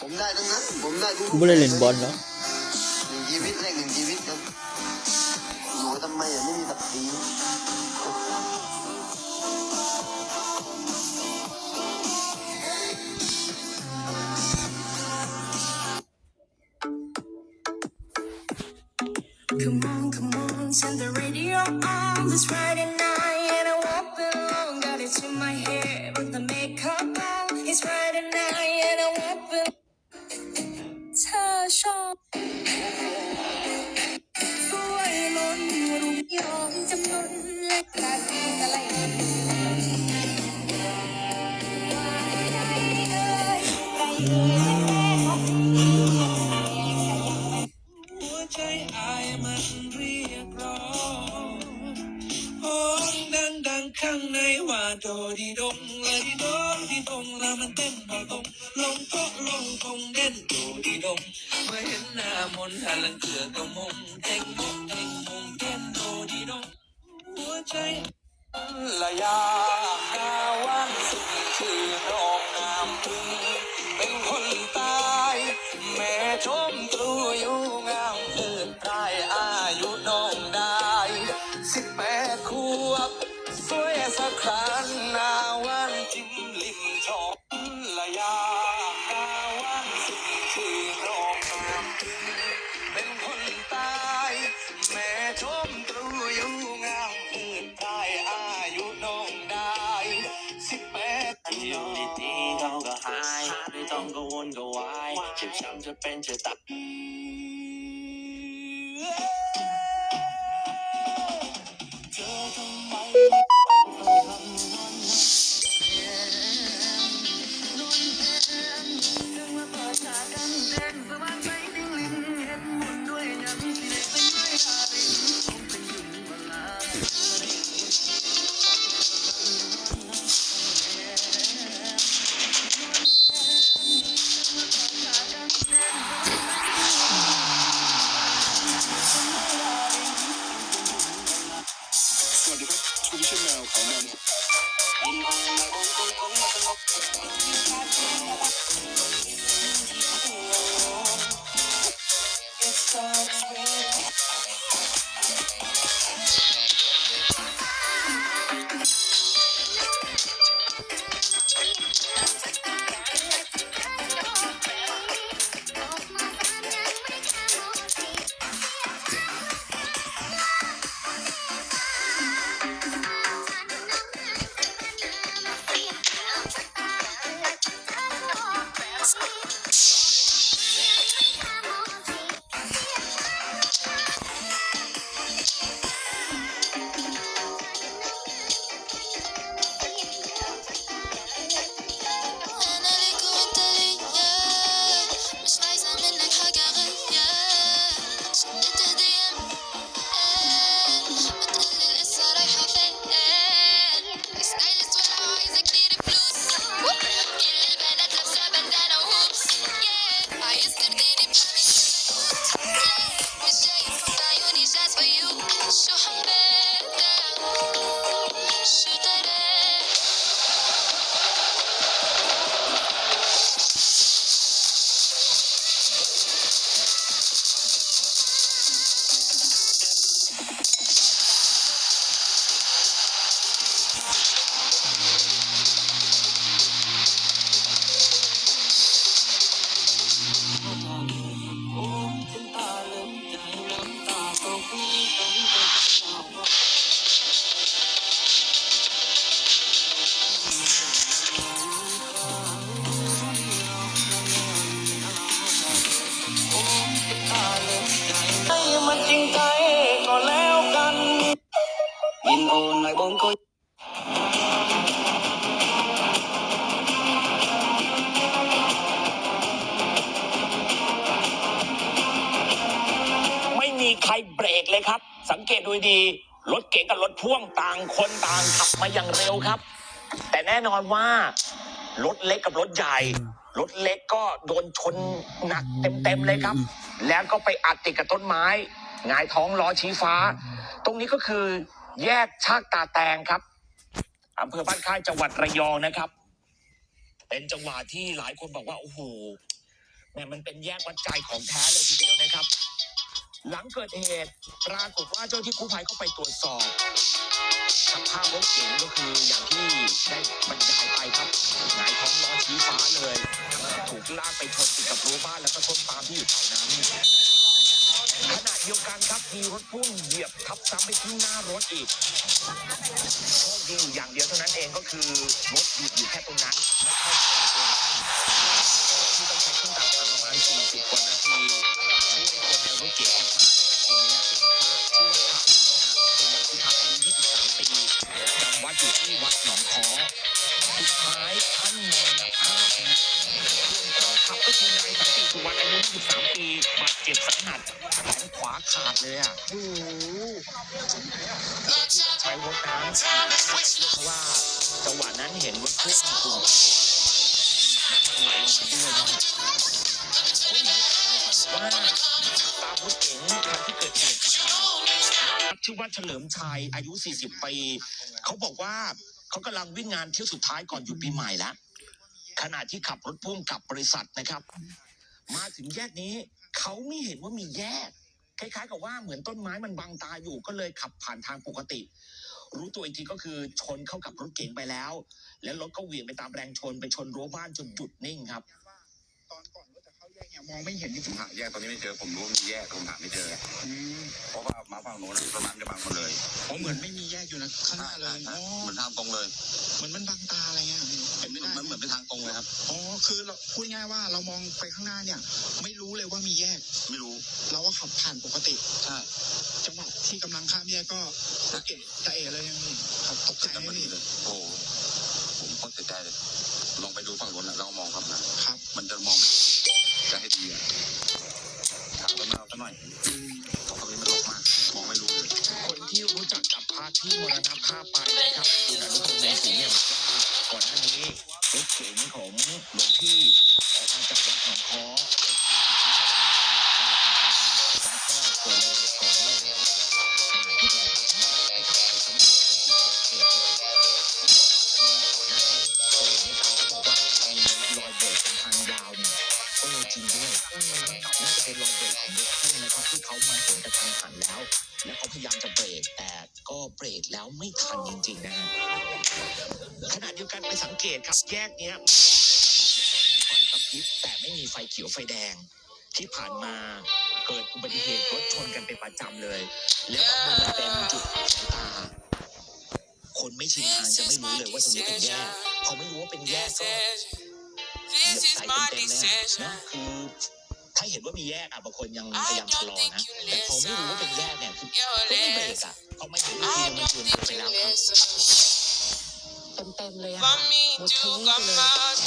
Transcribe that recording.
ผมได้ทั้งนั้น ผมได้ทุกกูไม่ได้เล่นบอลเนาะหนึ่งชีวิตแรกหนึ่งชีวิตครับอยู่ทำไมอะไม่มีตักดี ชอบสวยล้นรูปยอมจำนนและกลายเป็นอะไรหัวใจอายมันเรียกร้องโอ้ดังดังๆข้างในว่าโดดีดงเลยดีดดีดงแล้วมันเต้นพอตรงลงก็ลงคงเด่นโดดีดง มื่อเห็นหน้ามนหันหลังเกือก็มงเท่งมงเท่งมงเต้นโดดีดงหัวใจละยาดาวันสุดคือดอกงามพึงเป็นคนตายแม่ชมตรูอยู่งามเกินตายอายุน้องได้สิบแปด เจ็บช้ Tchau. ให้ ตดูดีรถเก๋งกับรถพ่วงต่างคนต่างขับมาอย่างเร็วครับ แต่แน่นอนว่ารถเล็กกับรถใหญ่ รถเล็กก็โดนชนหนักเต็มๆเลยครับ แล้วก็ไปอัดติดกับต้นไม้หงายท้องล้อชี้ฟ้า ตรงนี้ก็คือแยกชากตาแตงครับอำเภอบ้านค่ายจังหวัดระยองนะครับ เป็นจังหวะที่หลายคนบอกว่าโอ้โหเนี่ยมันเป็นแยกวัดใจของแท้เลยทีเดียวนะครับ หลังเกิดเหตุปรากฏว่าเจ้าที่กู้ภัยเข้าไปตรวจสอบสภาพรถเก๋งก็คืออย่างที่ได้บรรยายไปครับหงายท้องล้อชี้ฟ้าเลย ถูกลากไปชนติดกับรั้วบ้านแล้วก็ต้นปาล์มที่อยู่แถวนั้นขณะเดียวกันครับมีรถพ่วงเหยียบทับซ้ำไปที่หน้ารถอีกโชคดีอยู่อย่างเดียวเท่านั้นเองก็คือรถหยุดอยู่แค่ตรงนั้นไม่เข้า วยคนในรถเก๋งออกมานะครับหนึ่งในนั้นเป็นพระชื่อว่าพระสิงห์สุนทรเป็นพระอายุ23ปีจำวัดอยู่ที่วัดหนองคอสุดท้ายท่านมรณภาพนะส่วนคนขับก็คือนายสันติสุวรรณอายุ23ปีบาดเจ็บสาหัสแขนขวาขาดเลยอะโอ้โหใช้รถน้ำเพราะว่าจังหวะนั้นเห็นรถพ่วงถูกมันไหลออกมาด้วยนะคุณหญิงว่า ตามรถเก๋งคันที่เกิดเหตุชื่อว่าเฉลิมชัยอายุ 40 ปีเขาบอกว่าเขากำลังวิ่งงานเที่ยวสุดท้ายก่อนอยู่ปีใหม่แล้วขณะที่ขับรถพ่วงกลับบริษัทนะครับ มาถึงแยกนี้เขาไม่เห็นว่ามีแยก คล้ายๆ กับว่าเหมือนต้นไม้มันบังตาอยู่ก็เลยขับผ่านทางปกติ รู้ตัวอีกทีก็คือชนเข้ากับรถเก๋งไปแล้ว แล้วรถก็เหวี่ยงไปตามแรงชนไปชนรั้วบ้านจนหยุดนิ่งครับ มองไม่เห็นนี่ผมหาแยกตอนนี้ไม่เจอผมรู้ว่ามีแยกผมหาไม่เจอเพราะว่ามาฝั่งโน้นต้นไม้มันจะบังหมดเลยผมเหมือนไม่มีแยกอยู่นะข้างหน้าเลยอ๋อเหมือนทางตรงเลยเหมือนมันบังตาอะไรเงี้ยเป็นไม่ได้มันเหมือนเป็นทางตรงเลยครับอ๋อคือเราพูดง่ายว่าเรามองไปข้างหน้าเนี่ย ไม่รู้เลยว่ามีแยก ไม่รู้ เราก็ขับผ่านปกติใช่จังหวะที่กำลังข้ามแยกก็รถเก๋งจะเอเลยยังมีครับตกใจขึ้นไหมมาดีพี่เลยโอ้โหผมโคตรเสียใจเลยลองไปดูฝั่งโน้นแล้วก็มองครับนะครับ มันจะมองไม่เห็น จะให้ดีอะถามต้นม้เอาซะหน่อยเพราะตรงนี้มันรกมากมองไม่รู้เลยคนที่รู้จักกับพระที่มรณภาพไปนะครับคุณอนุพงศ์เมธีเนี่ยบอกว่าก่อนหน้านี้รถเก๋งของหลวงพี่ออกมาจากวัดหนองคอ รกแล้วไม่ทันจริงๆนะฮะขณะเดียวกันไปสังเกตครับแยกเนี้ยแล้วก็มีไฟกระพริบแต่ไม่มีไฟเขียวไฟแดง ที่ผ่านมาเกิดอุบัติเหตุรถชนกันเป็นประจำเลย แล้วมันเป็นจุดสายตา คนไม่ชินทางจะไม่รู้เลยว่าตรงนี้เป็นแยกพอไม่รู้ว่าเป็นแยกก็เหยียบใส่เต็มๆเลยนะคือถ้าเห็นว่ามีแยกอะบางคนยังพยายามชะลอนะแต่พอไม่รู้ว่าเป็นแยกเนี่ยคือก็ไม่เบรกอะ พอมาเห็นอีกที I มัน don't ชวน think ไป you แล้วครับ listen. เต็มๆเลยอะ For ค่ะ me หมด to ทิ้งไป come เลย out